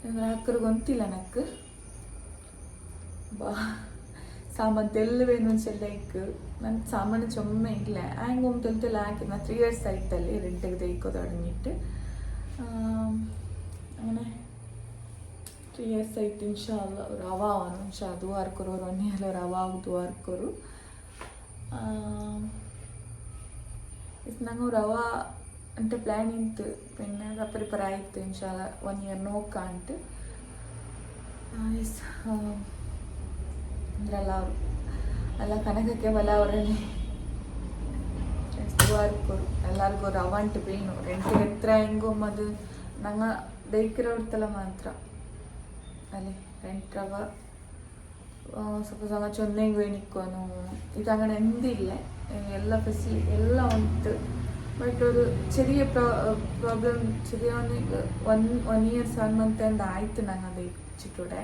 ಅಂದ್ರೆ ಅಕ್ಕರಿಗೆ ಗೊತ್ತಿಲ್ಲ ನಕ್ಕ ಬಾ ಸಾಮಾನು ತೆಲ್ಲವೇ ಒಂದೊಂದ್ಸೆಲ್ಲ ಇಕ್ಕು ನನ್ನ ಸಾಮಾನು ಚೊಮ್ಮೆ ಇಲ್ಲ ಹ್ಯಾಂಗ್ ಒಮ್ಮೆ ತೆಲ್ ತೆಲ್ಲ ಹಾಕಿ ನಾನು ತ್ರೀ ಇಯರ್ಸ್ ಆಯ್ತಲ್ಲಿ ರೆಂಟಿಗೆ ತೆಗಿಕೋ ತೊಡಗಿಟ್ಟು ಅವನೇ ತ್ರೀ ಇಯರ್ಸ್ ಆಯ್ತು ಇನ್ಶಾ ಅಲ್ಲ ಅವ್ರು ಅವ ಅವನು ಇನ್ಶಾ ಅದು ಹಾರ್ಕೋರು ಅವ್ರು ಒನ್ನೇ ಅಲ್ಲ ಅವ್ರು ಅವ ಆಗುದು ಹಾರ್ಕೋರು ನಂಗೆ ಅವ್ರು ಅವ ಅಂತ ಪ್ಲ್ಯಾನ್ ಇಂತು ಪೆನ್ನ ಪ್ರಿಪೇರ್ ಆಯಿತು ಇನ್ಶಾ ಒನ್ ಇಯರ್ ನೋಕ್ಕ ಅಂಟು ಎಸ್ ಅಂದ್ರಲ್ಲ ಅವರು. ಅಲ್ಲ ಕನಕಕ್ಕೆ ಬಲ ಅವರಲ್ಲಿ ಎಲ್ಲರಿಗೂ ಎಲ್ಲರಿಗೂ ರವಂಟ್ ಬೀನು. ರೆಂಟಿಗೆ ಹತ್ರ ಹೆಂಗೋ ಮದು. ನಂಗೆ ಬೇಕಿರೋವರ್ತಲ್ಲ ಮಾತ್ರ. ಅಲ್ಲಿ ರೆಂಟ್ ರವ ಸ್ವಲ್ಪ ಸಮ ಚೊನ್ನೆಗೆ ಏನಿಕ್ಕೋನು ಇದಾಗ ಎಂದಿಲ್ಲ ಎಲ್ಲ ಫೆಸಿ ಎಲ್ಲ ಉಂಟು. ಬಟ್ ಅದು ಚೆರಿಯ problem ಚೆರಿಯ one one year seven month ಅಂದ ಆಯಿತು ನಂಗೆ ಅದು ಚಿಟ್ಟೋಡೆ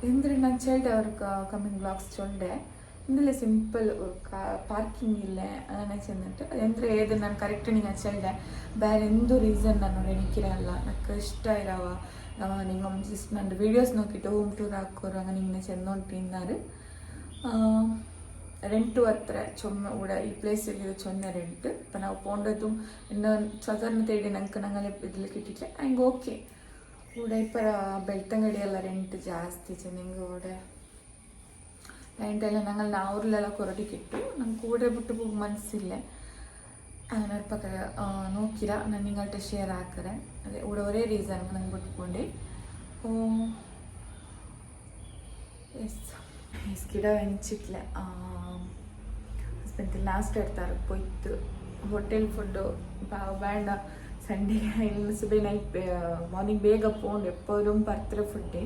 இந்த நான் சொல்லிட்டு அவருக்கு கம்மிங் பிளாக்ஸ் சொல்லிட்டேன் இதில் சிம்பிள் ஒரு கா பார்க்கிங் இல்லை அதனால் சேர்ந்துட்டு எந்த ஏது நான் கரெக்டாக நீங்கள் சொல்லிட்டேன் வேறு எந்த ரீசன் நான் நினைக்கிறேன்ல எனக்கு இஷ்ட இராவா நீங்கள் ஜஸ்ட் நான் வீடியோஸ் நோக்கிட்டு ஹோம் டூர் ஆக்குறாங்க நீங்கள் சேர்ந்தோன்ட்டிருந்தாரு ரெண்ட்டு ஒருத்தரை சொன்ன கூட ஈ பிளேஸ் இது சொன்ன ரெண்ட்டு இப்போ நான் போண்டதும் இன்னும் சதர்ன தேடி எனக்கு நாங்கள் இதில் கிட்டிட்டேன் அங்கே ஓகே ಉಡೈಪರ ಬೆಳ್ತಂಗಡಿಯೆಲ್ಲ ರೆಂಟ್ ಜಾಸ್ತಿ ಚೆನ್ನಿಂಗ್ ಓಡೆ ರೆಂಟ್ ಎಲ್ಲ ನಂಗಲ್ಲಿ ನಾ ಅವ್ರಲ್ಲೆಲ್ಲ ಕೊರಡಿಕಿಟ್ಟು ನಂಗೆ ಕೂಡ್ರೆ ಬಿಟ್ಟು ಮನಸ್ಸಿಲ್ಲ ಮನಸ್ಸಿಲ್ಲೆ ಪಕ್ಕ ನೋಕಿರ ನಾನು ಹಿಂಗಟ್ಟೆ ಶೇರ್ ಹಾಕಿದೆ ಅದೇ ಉಡೋರೇ ರೀಸನ್ ನಂಗೆ ಬಿಟ್ಕೊಂಡು ಎಸ್ ಎಸ್ ಗಿಡ ಹೆಂಚಿಟ್ಲೆ ಹಸ್ಬೆಂಡ್ ಲಾಸ್ಟ್ ಇರ್ತಾರೆ ಪೊಯ್ತು ಹೋಟೆಲ್ ಫುಡ್ಡು ಬ್ಯಾಂಡ ಸಂಡೇ ಇಲ್ಲ ಸುಬೇ ನೈಟ್ ಮಾರ್ನಿಂಗ್ ಬೇಗ ಪೋಂಡು ಎಪ್ಪೋದುം ಬರ್ತಾರೆ ಫುಡ್ಡೇ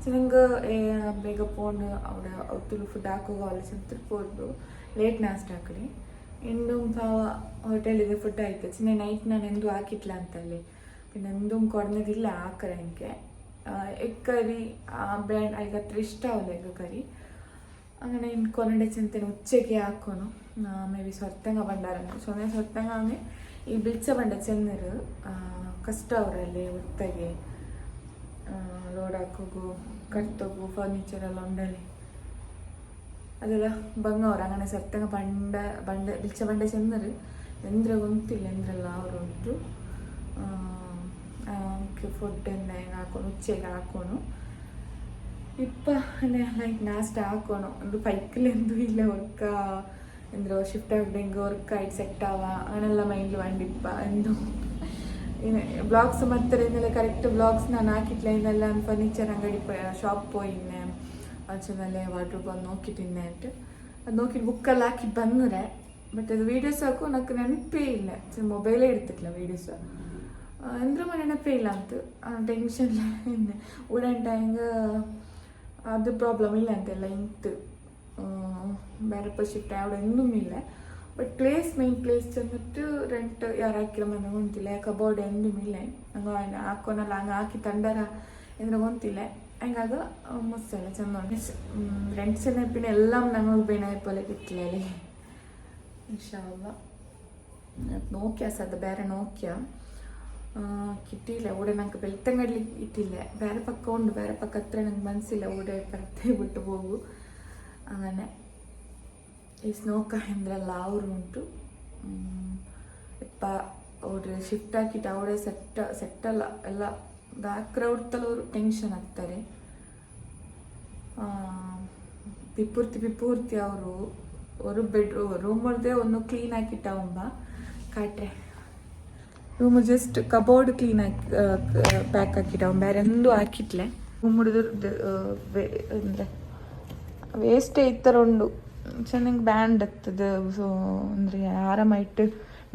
ಸೊ ನಂಗೆ ಬೇಗ ಪೋಂಡು അവിടെ ഒത്തിരി ഫുഡ് ആക്കുക ആലോചിച്ചിട്ട് പോയിട്ട് ಲೇಟ್ ನಾಸ್ಟ್ ಹಾಕಲಿ ಇಂದು ಪಾವ ಹೋಟೆಲಿಗೆ ಫುಡ್ ಆಯ್ತು ಚಿನ್ನ ನೈಟ್ ನಾನು ಎಂದು ಹಾಕಿಟ್ಲ ಅಂತಲ್ಲಿ പിന്നെ എന്തും കുറഞ്ഞതില്ല ആക്കറ എനിക്ക് എഗ് കറി ಬ್ರ್ಯಾಂಡ್ ಐದು ಹತ್ರ ಇಷ್ಟ ಆಗಲ್ಲ ಎಗ್ ಕರಿ അങ്ങനെ ಕೊನೆಡೆ ಚಿಂತನೆ ಉಚ್ಚಕ್ಕೆ ಹಾಕೋನು ಮೇ ಬಿ ಸೊತ್ತಂಗ ಬಂಡಾರನು ಸೊನ್ನೆ ಸೊತ್ತಂಗ ಅಂದರೆ ಈ ಬಿಡ್ಸಬಂಡೆ ಚೆನ್ನರು ಕಷ್ಟ ಅವರಲ್ಲಿ ಒತ್ತಗೆ ಲೋಡ್ ಹಾಕೋಗು, ಕಟ್ತೋಗು ಫರ್ನಿಚರ್ ಎಲ್ಲ ಉಂಡಲ್ಲಿ. ಅದೆಲ್ಲ ಬಂಗ ಅವ್ರು ಅಂಗನೆ ಸರ್ತಂಗ ಬಂಡ ಬಂಡ ಬಿಲ್ಚ ಬಂಡೆ ಚೆಂದರು. ಎಂದ್ರೆ ಒಂತಿಲ್ಲ ಎಂದ್ರೆಲ್ಲ ಅವರು ಉಂಟು ಫುಡ್ಡನ್ನ ಏನು ಹಾಕೋನು ಉಚ್ಚೆಲ್ಲ ಹಾಕೋನು ಇಪ್ಪ ಲೈಕ್ ನಾಷ್ಟ ಹಾಕೋನು ಒಂದು ಪೈಕ್ಲೆಂದು ಇಲ್ಲ ಒಕ್ಕ ಶಿಫ್ಟ್ ಆಗ್ದಂಗೆ ವರ್ಕ್ ಆಯ್ತು ಸೆಟ್ ಆವ ಅವನೆಲ್ಲ ಮೈಂಡ್ ಮಾಡಿಪ್ಪ ಎಂದು ಬ್ಲಾಗ್ಸ್ ಮತ್ತೆ ಇನ್ನೆಲ್ಲ ಕರೆಕ್ಟ್ ಬ್ಲಾಗ್ಸ್ ನಾನು ಹಾಕಿಟ್ಲೆ ಇನ್ನೆಲ್ಲ ಫರ್ನಿಚರ್ ಅಂಗಡಿ ಶಾಪ್ ಪೋಯಿನ್ನೆ ಆಚೆನಲ್ಲೇ ವಾಟ್ರೂಬ್ ಬಾಲ್ ನೋಕಿಟ್ಟಿನ್ನೆ ಅಂತ. ಅದು ನೋಕಿಟ್ಟು ಬುಕ್ಕಲ್ಲಿ ಹಾಕಿ ಬಂದರೆ ಬಟ್ ಅದು ವೀಡಿಯೋಸ್ ಹಾಕು ನನಗೆ ನೆನಪೇ ಇಲ್ಲ. ಮೊಬೈಲೇ ಇಡ್ತಿಲ್ಲ ವೀಡಿಯೋಸ್ ಅಂದ್ರೆ ನೆನಪೇ ಇಲ್ಲ ಅಂತ. ಟೆನ್ಷನ್ ಇಲ್ಲ ಉಡಂಟ ಟೈಂಗ್ ಅದು ಪ್ರಾಬ್ಲಮ್ ಇಲ್ಲ ಅಂತೆಲ್ಲ ಇಂತು ಬೇರೆ ಶಿಫ್ಟ್ അവിടെ ഒന്നുമില്ല ബട്ട് പ്ലേസ് മെയിൻ പ്ലേസ് ചെന്നിട്ട് ರೆಂಟ್ ಯಾರು ಹಾಕಿರೋ ಮನೆ ಗೊತ್ತಿಲ್ಲ ಕಬೋರ್ಡ್ ಎಂದುಮಿಲ್ಲ ಹಂಗೆ ಹಾಕೋನಲ್ಲ ಹಂಗೆ ಹಾಕಿ ತಂಡರ ಎಂದ್ರೆ ಗೊತ್ತಿಲ್ಲ ಹಂಗಾಗ ಮಸ್ತ್ ಚಂದ ರೆಂಟ್ ಚೆನ್ನಪ್ಪಿನ ಎಲ್ಲ ನಂಗೆ ಬೇನಾಯ್ಪಲೆ കിട്ടില്ലേ ഇൻഷാല്ല നോക്കിയാ സത് ಬೇರೆ നോക്കിയാ കിട്ടിയില്ല ഇവിടെ ഞങ്ങൾക്ക് വെളുത്തങ്കടലി കിട്ടിയില്ല വേറെ പക്കം ഉണ്ട് വേറെ പക്കം അത്ര ഞങ്ങൾക്ക് മനസ്സില്ല ഇവിടെ പുറത്തേ വിട്ടു പോകൂ അങ്ങനെ ಈ ಸ್ನೋಕ ಎಂದ್ರೆಲ್ಲ ಅವರು ಉಂಟು ಇಪ್ಪ ಅವ್ರು ಶಿಫ್ಟ್ ಹಾಕಿಟ್ಟು ಅವರೇ ಸೆಟ್ ಸೆಟ್ಟಲ್ಲ ಎಲ್ಲ ಬ್ಯಾಕ್ಗ್ರೌಂಡ್ತಲ್ಲ ಅವರು ಟೆನ್ಷನ್ ಆಗ್ತಾರೆ ಪಿಪೂರ್ತಿ ಪಿಪೂರ್ತಿ ಅವರು ஒரு பெட்ரூம் ரூம் ஒருதே ஒன்று க்ளீன் ஆக்கிட்டவம்பா காட்டுறேன் ರೂಮ್ ಜಸ್ಟ್ ಕಬೋರ್ಡ್ ಕ್ಲೀನ್ ಹಾಕಿ ಪ್ಯಾಕ್ ಹಾಕಿಟ್ಟು ಅವ್ನು ಬೇರೆ ಎಂದೂ ಹಾಕಿಟ್ಲೆ ರೂಮ್ ಹಿಡಿದು ಅಂದರೆ ವೇಸ್ಟೇ ಇತ್ತರೊಂಡು ಚೆನ್ನಾಗಿ ಬ್ಯಾಂಡ್ ಆಗ್ತದೆ. ಸೊ ಅಂದರೆ ಆರಾಮಾಯಿಟ್ಟು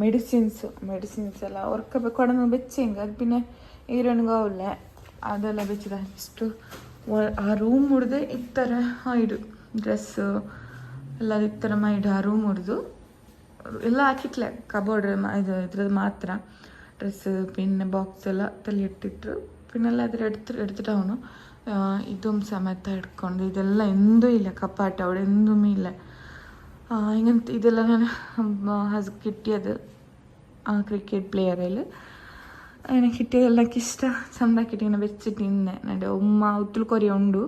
ಮೆಡಿಸಿನ್ಸ್ ಮೆಡಿಸಿನ್ಸ್ ಎಲ್ಲ ಒರ್ಕಬೇಕು ಕೊಡೋದು ಬೆಚ್ಚಿಂಗ್ ಅದು ಪಿನ್ನೆ ಈರನ್ಗೆ ಅದೆಲ್ಲ ಬೆಚ್ಚಿದ. ಇಷ್ಟು ಆ ರೂಮ್ ಹಿಡ್ದೆ ಇತ್ತರ ಇಡು ಡ್ರೆಸ್ ಎಲ್ಲ ಇತ್ತರ ಇಡು ಆ ರೂಮ್ ಮುಡ್ದು ಎಲ್ಲ ಹಾಕಿಟ್ಲೆ. ಕಬೋರ್ಡ್ ಇದು ಇದ್ರದ್ದು ಮಾತ್ರ. ಡ್ರೆಸ್ ಪಿನ್ ಬಾಕ್ಸ್ ಎಲ್ಲ ತಲೆ ಇಟ್ಟಿಟ್ರು ಪಿನ್ನೆಲ್ಲ ಅದ್ರ ಎಡ್ತು ಎಡ್ತಿಟ್ಟು ಅವನು. ಇದು ಸಮೇತ ಹಿಡ್ಕೊಂಡು ಇದೆಲ್ಲ ಎಂದೂ ಇಲ್ಲ ಕಪಾಟ ಅವಳು ಎಂದೂ ಇಲ್ಲ ಆ, ಹಿಂಗಂತ ಇದೆಲ್ಲ ನಾನು ಹಸ್ ಕಿಟ್ಟಿಯದು ಕ್ರಿಕೆಟ್ ಪ್ಲೇಯರಲ್ಲಿ അങ്ങനെ കിട്ടിയതെല്ലാം ഇഷ്ടം ചന്താക്കിയിട്ട് ഇങ്ങനെ വെച്ചിട്ട് ഇന്ന് എൻ്റെ ഉമ്മ ഉത്തുൽക്കൊരി ഉണ്ട്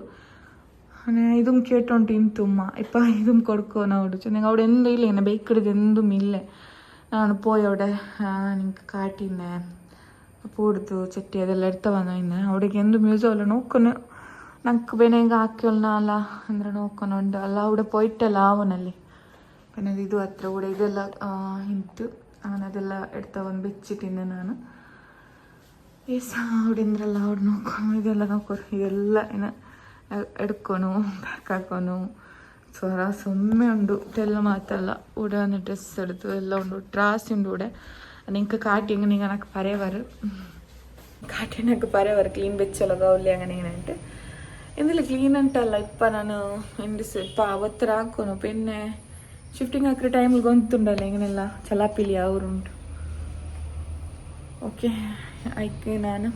അങ്ങനെ ഇതും കേട്ടോണ്ട് ಇಂತು ഉമ്മ ഇപ്പം ഇതും കൊടുക്കോ നോട് ചെന്നെങ്കിൽ അവിടെ എന്തും ഇല്ല ഇങ്ങനെ ബേക്കിടത് എന്തും ഇല്ല ನಾನು പോയി അവിടെ ನಿಂಗೆ ಕಾಟಿನ್ನೆ ಪೂಡ್ದು ಚಟ್ಟಿ ಅದೆಲ್ಲ ಎಡ್ತ ಬಂದ ಇನ್ನು ಅವಳಿಗೆ ಎಂದು ಮ್ಯೂಸಲ್ಲ ನೋಡ್ಕೊಂಡು ನಂಗೆ ಬೆನೆಗೆ ಹಾಕ್ಯೋಲ್ನ ಅಲ್ಲ ಅಂದ್ರೆ ನೋಡ್ಕೊಂಡು ಅಲ್ಲ, ಅವಡೆ ಪೊಯ್ಟಲ್ಲ ಅವನಲ್ಲಿ. ಬೆನದು ಇದು ಹತ್ರ ಕೂಡ ಇದೆಲ್ಲ ಇಂತು. ಅದೆಲ್ಲ ಎಡ್ತಾ ಒಂದು ಬೆಚ್ಚಿಟ್ಟಿದ್ದೆ ನಾನು. ಏಸ ಅವಡಿಂದ್ರಲ್ಲ ಅವ್ಡು ನೋಡ್ಕೊಂಡು ಇದೆಲ್ಲ ನೋಡ್ಕೊಂಡು, ಇದೆಲ್ಲ ಏನು ಎಡ್ಕೊನು ಪ್ಯಾಕ್ ಹಾಕೋನು ಸ್ವರ ಸೊಮ್ಮೆ ಉಂಡು. ಎಲ್ಲ ಮಾತಲ್ಲ ಉಡಾನ ಡ್ರೆಸ್ ಎಡ್ದು, ಎಲ್ಲ ಉಂಡು. ಟ್ರಾಸ್ ಉಂಡು ಉಡೆ ನಿಂಗೆ ಕಾಟಿ ಹಿಂಗೆ ನಿಂಗೆ ನನಗೆ ಪರೇವರು ಕಾಟಿ నాకు పరేవారు క్లీన్ బెచ్చలుగా ಇಂದಿಲ್ಲ ಕ್ಲೀನ್ ಅಂತಲ್ಲ ಇಪ್ಪ ನಾನು ಎಂಡಿ ಸ್ವಲ್ಪ ಅವತ್ತರ ಹಾಕೋನು ಪೆನ್ನೆ ಶಿಫ್ಟಿಂಗ್ ಹಾಕ್ರೆ ಟೈಮಿಗೆ ಗೊಂತುಂಡಲ್ಲ ಹೆಂಗನೆಲ್ಲ ಚಲಾಪಿಲಿ ಅವರುಂಟು ಓಕೆ ಆಯ್ಕೆ ನಾನು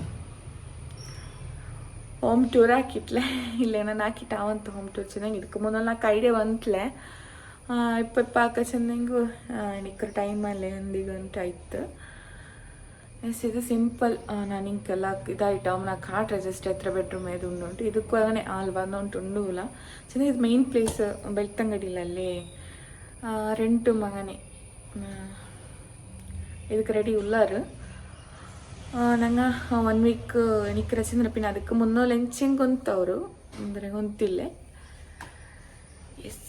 ಹೋಮ್ ಟೂರ್ ಹಾಕಿಟ್ಲೆ ಇಲ್ಲೇ ನಾನು ಹಾಕಿಟ್ಟು ಅವಂತ ಹೋಮ್ ಟೂರ್ ಚೆನ್ನಾಗಿ ಇದಕ್ಕೆ ಮುನ್ನಲ್ಲಿ ನಾಲ್ಕು ಐಡಿಯಾ ಬಂತಲೆ ಇಪ್ಪ ಇಪ್ಪ ಹಾಕ ಚೆಂದಂಗೂ ನಿಕ್ಕರ ಟೈಮಲ್ಲಿ ಒಂದಿಗಂಟು ಆಯ್ತು ಎಸ್ ಇದು ಸಿಂಪಲ್ ನಾನು ಹಿಂಗೆಲ್ಲ ಇದಾಯಿಟ್ಟು ಅವನ ಕಾಟ್ರೆ ಜಸ್ಟ್ ಹತ್ರ ಬೆಡ್ರೂಮ್ ಇದು ಉಂಟು ಆಲ್ ಆಲ್ವಾ ಉಂಟು ಉಂಡುಲ್ಲ ಚೆನ್ನಾಗಿ ಇದು ಮೈನ್ ಪ್ಲೇಸ್ ಬೆಳ್ತಂಗಡಿಲಲ್ಲಿ ರೆಂಟು ಮಗನೆ. ಇದಕ್ಕೆ ರೆಡಿ ಉಳ್ಳಾರು. ನಂಗೆ ಒನ್ ವೀಕ್ ಎಣಿಕೆ ರಚನೆ ಪಿನ ಅದಕ್ಕೆ ಮುನ್ನೋ ಲೆಂಚಿಂಗ್ ಅಂತವರು ಅಂದರೆ ಹೊಂತಿಲ್ಲೆ ಎಸ್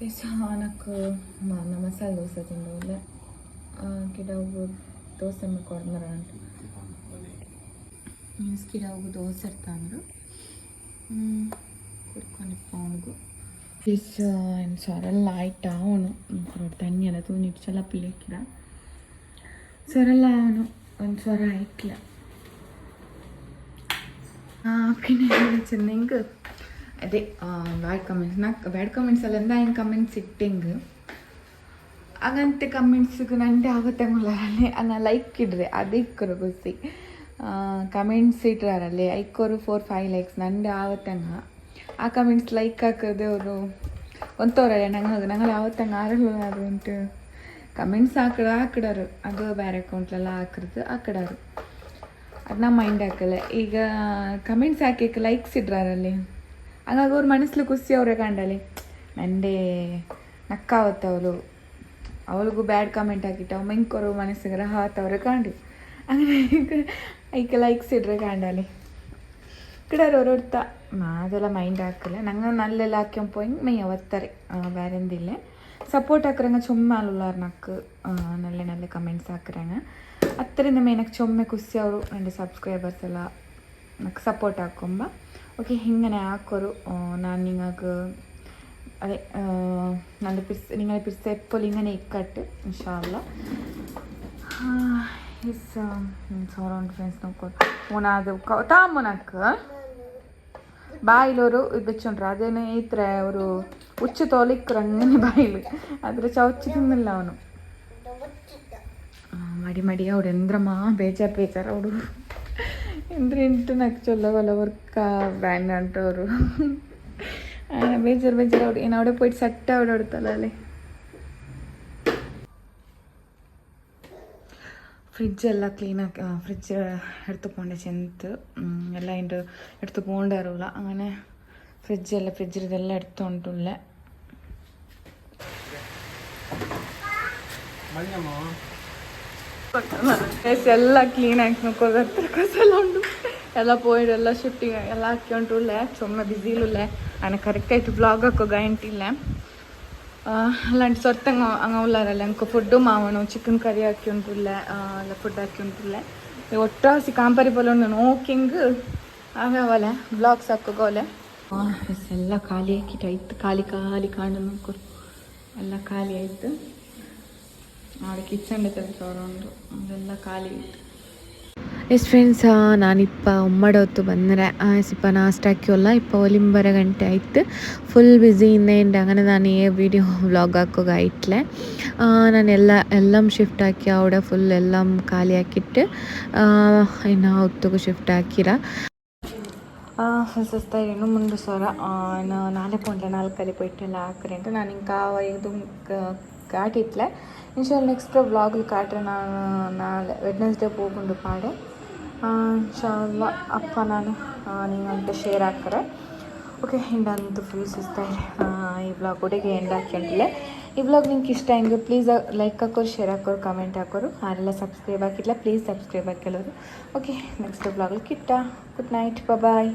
எனக்கு மசாலா தோசை திண்டோம்ல ಕಿಡವು ದೋಸೆ ಕೊಡ್ಮರ ಅಂತ ನ್ಯೂಸ್ ಕಿಡವು ದೋಸೆ ಇರ್ತಾಂದ್ರು ಕುಡ್ಕೊಂಡು ಪೌನ್ಗು ದಿಸ್ ಏನು ಸರಲ್ಲ ಆಯ್ತಾ ಅವನು ಒಂದು ತಣ್ಣಿ ಅಲ್ಲ ತೂ ನಿಟ್ಸಲ ಪಿಲಿಕ್ಕಿದ ಸರಲ್ಲ ಅವನು ಒಂದು ಸ್ವರ ಆಯ್ಕಿಲ್ಲ ಹಾಕಿನ ಚೆನ್ನಂಗೆ ಅದೇ ಬ್ಯಾಡ್ ಕಮೆಂಟ್ಸ್ ನಾ ಬ್ಯಾಡ್ ಕಮೆಂಟ್ಸ್ ಅಲ್ಲ ಎಂದ ಹಿಂಗೆ ಕಮೆಂಟ್ಸ್ ಇಟ್ಟಿಂಗ್. ಹಾಗಂತೆ ಕಮೆಂಟ್ಸ್ಗೆ ನಂಟೆ ಆಗುತ್ತೆ ಮುಲ್ಲರಲ್ಲಿ ಅನ್ನ ಲೈಕ್ ಇಡ್ರಿ ಅದು ಇಕ್ಕರು ಕಮೆಂಟ್ಸ್ ಇಟ್ರಾರಲ್ಲಿ ಐಕೋರು ಫೋರ್ ಫೈವ್ ಲೈಕ್ಸ್ ನಂಡೆ ಆವತ್ತಂಗ ಆ ಕಮೆಂಟ್ಸ್ ಲೈಕ್ ಹಾಕೋದು ಅವರು ಒಂತವ್ರಲ್ಲ ನಂಗೆ ನಂಗೆ ಆವತ್ತಂಗ ಆರಲ್ಲ ಅದು ಉಂಟು ಕಮೆಂಟ್ಸ್ ಹಾಕಿಡ ಹಾಕಿಡಾರು. ಅದು ಬೇರೆ ಅಕೌಂಟ್ಲೆಲ್ಲ ಹಾಕಿರೋದು ಅದು ನಮ್ಮ ಮೈಂಡ್ ಹಾಕಲ್ಲ. ಈಗ ಕಮೆಂಟ್ಸ್ ಹಾಕಿ ಲೈಕ್ಸ್ ಇಡ್ರಾರಲ್ಲಿ ಹಾಗಾಗಿ ಅವ್ರ ಮನಸ್ಸು ಖುಷಿ ಅವರೇ ಕಂಡಲಿ. ನಂದೇ ನಕ್ಕಾವತ್ತ ಅವಳು ಅವಳಿಗೂ ಬ್ಯಾಡ್ ಕಮೆಂಟ್ ಹಾಕಿಟ್ಟು ಅವ್ ಮೆಂಕೋರು ಮನಸ್ಸಿಗೆ ಹಾತವ್ರೆ ಕಾಂಡು ಹಂಗೆ ಐಕೆ ಲೈಕ್ಸ್ ಇಡ್ರೆ ಕಾಂಡಲಿ. ಕಿಡಾರು ಹೊರಡ್ತಾ ಅದೆಲ್ಲ ಮೈಂಡ್ ಹಾಕಲ್ಲ. ನಂಗೆ ನಲ್ಲೆಲ್ಲ ಹಾಕ್ಯಂಪ ಹಿಂಗೆ ಮೈ ಅವತ್ತಾರೆ. ಬೇರೆಂದಿಲ್ಲ ಸಪೋರ್ಟ್ ಹಾಕ್ರಂಗ ಚೊಮ್ಮೆ ಅಲ್ಲುಲ್ಲಾರ ನಕ್ಕು ನಲ್ಲೆ ನಲ್ಲೆ ಕಮೆಂಟ್ಸ್ ಹಾಕ್ರಂಗ. ಹತ್ತರಿಂದ ಮೇನಕ್ಕೆ ಚೊಮ್ಮೆ ಖುಷಿ ಅವರು. ನನ್ನ ಸಬ್ಸ್ಕ್ರೈಬರ್ಸ್ ಎಲ್ಲ ನಕ್ಕೆ ಸಪೋರ್ಟ್ ಹಾಕೊಂಬ. ഓക്കെ ഇങ്ങനെ ആക്കൊരു കുറവ് ഞാൻ നിങ്ങൾക്ക് അതെ നല്ല പിരിച്ച് നിങ്ങളെ പിരിച്ച് എപ്പോഴും ഇങ്ങനെ ഇക്കട്ട് താമനക്ക് ബായിലൊരു ഇത് വെച്ചോണ്ട അതിന് ഇത്ര ഒരു ഉച്ച തോലിക്കറ അങ്ങനെ ബായിൽ. അതിൽ ചവച്ച് തിന്നില്ല അവനും മടി മടിയാ ഒരു എന്ത്രമാ ബേജാർ ബേജാറോടും ಎಂದ್ರೆ ಇಂಟು ನಕ್ ಚೊಲ್ಲವಲ್ಲ ವರ್ಕ ಬ್ಯಾಂಡ್ ಅಂಟವರು ಬೇಜಾರು ಬೇಜಾರು ಅವಡು ಏನು ಅವಡೆ ಪೋಯ್ತು ಸಟ್ಟ ಅವಡೆ ಹೊಡ್ತಲ್ಲ ಅಲ್ಲಿ ಫ್ರಿಜ್ ಎಲ್ಲ ക്ലീനാക്കി ഫ്രിഡ്ജ് എടുത്ത് പോകേണ്ട ചെന്ത് എല്ലാം അതിൻ്റെ എടുത്ത് പോകണ്ടാറില്ല അങ്ങനെ ഫ്രിഡ്ജെല്ലാം ഫ്രിഡ്ജിൽ ഇതെല്ലാം എടുത്തോണ്ടില്ല ಎಲ್ಲ ಕೊಡ್ತಾರೆ ಎಸ್ ಎಲ್ಲ ಕ್ಲೀನಾಗಿ ನೋಡ್ಕೋತಾರೆ ಕಸೆಲ್ಲ ಉಂಡು ಎಲ್ಲ ಪೋಯ್ಡ್ ಎಲ್ಲ ಶಿಫ್ಟಿಂಗ್ ಎಲ್ಲ ಹಾಕಿ ಉಂಟು ಉಳ್ಳೆ ಸುಮ್ಮನೆ ಬಿಸಿ ಇಲ್ಲೇ ಆನೆ ಕರೆಕ್ಟ್ ಆಯಿತು ಬ್ಲಾಗ್ ಹಾಕೋ ಗ್ಯಾರಂಟಿ ಇಲ್ಲ ಅಲ್ಲಾಂಟಿ ಸೊತ್ತಂಗ ಹಂಗ ಉಳ್ಳಾರಲ್ಲ ಅಂಕ ಫುಡ್ಡು ಮಾವನು ಚಿಕನ್ ಕರಿ ಹಾಕಿ ಉಂಟು ಇಲ್ಲೇ ಎಲ್ಲ ಫುಡ್ ಹಾಕಿ ಉಂಟು ಇಲ್ಲೇ ಒಟ್ಟಾಸಿ ಕಾಂಪರಿ ಪೊಲೊಂಡು ನೋಕಿಂಗ್ ಆಮೇಲೆ ಅವಲೆ ಬ್ಲಾಗ್ಸ್ ಹಾಕೋಗೋಲೆ ಎಲ್ಲ ಖಾಲಿ ಹಾಕಿಟ್ಟು ಆಯ್ತು ಖಾಲಿ ಖಾಲಿ ಕಾಣು ನೋಡ್ಕೊಡು ಎಲ್ಲ ಖಾಲಿ ಆಯಿತು ನೋಡಿ ಕಿಚನ್ ಕೆಲಸ ಅದೆಲ್ಲ ಖಾಲಿ ಇತ್ತು. ಎಸ್ ಫ್ರೆಂಡ್ಸ್ ನಾನಿಪ್ಪ ಒಮ್ಮಡೊತ್ತು ಬಂದರೆ ಎಸ್ಪ ಅಲ್ಲ ಇಪ್ಪ ಒಲಿಂಬರ ಗಂಟೆ ಆಯ್ತು. ಫುಲ್ ಬ್ಯುಸಿ ಇನ್ನೇನು ಅಂಗನೆ ನಾನು ಏ ವಿಡಿಯೋ ವ್ಲಾಗ್ ಹಾಕೋಗ ಇಟ್ಲೆ ನಾನು ಎಲ್ಲ ಎಲ್ಲಂ ಶಿಫ್ಟ್ ಹಾಕಿ ಅವಡ ಫುಲ್ ಎಲ್ಲಂ ಖಾಲಿ ಹಾಕಿಟ್ಟು ಇನ್ನು ಹೊತ್ತಿಗೂ ಶಿಫ್ಟ್ ಹಾಕಿರ. ಸುಸ್ತಾ ಇನ್ನು ಮುಂದೆ ಸೋರ ನಾನು ನಾಲ್ಕು ಗಂಟೆ ನಾಲ್ಕಲ್ಲಿ ಪೆಟ್ಟೆಲ್ಲ ಹಾಕ್ರಿ ಅಂತ ನಾನು ಹಿಂಗೆ ಕಾವ ಇದು ಘಾಟಿಟ್ಲೆ ಇನ್ಶಾಲ್ ನೆಕ್ಸ್ಟ್ ವ್ಲಾಗ್ ಕಾಟ್ರೆ ನಾನು ನಾಳೆ ವೆಡ್ನೆಸ್ಡೇ ಹೋಗುಂಡು ಪಾಡೆ ಇನ್ಶಾಲ್ಲ ಅಪ್ಪ ನಾನು ನಿಮ್ಮಂತೆ ಶೇರ್ ಹಾಕ್ತಾರೆ. ಓಕೆ ಹಿಂಡಂತೂ ಫುಲ್ ಸುಸ್ತಾಯಿ ಈ ಬ್ಲಾಗ್ ಒಡೆಗೆ ಎಂಡ್ ಹಾಕ್ಕೊಂಡಿಲ್ಲ ಈ ಬ್ಲಾಗ್ ನಿಮ್ಗೆ ಇಷ್ಟ ಹೆಂಗೆ ಪ್ಲೀಸ್ ಲೈಕ್ ಹಾಕೋರು ಶೇರ್ ಹಾಕೋರು ಕಮೆಂಟ್ ಹಾಕೋರು. ಆರೆಲ್ಲ ಸಬ್ಸ್ಕ್ರೈಬ್ ಹಾಕಿಲ್ಲ ಪ್ಲೀಸ್ ಸಬ್ಸ್ಕ್ರೈಬ್ ಹಾಕಿಲ್ಲರು ಓಕೆ ನೆಕ್ಸ್ಟ್ ವ್ಲಾಗಲ್ಲಿ ಕಿಟ್ಟ ಗುಡ್ ನೈಟ್ ಬಾಯ್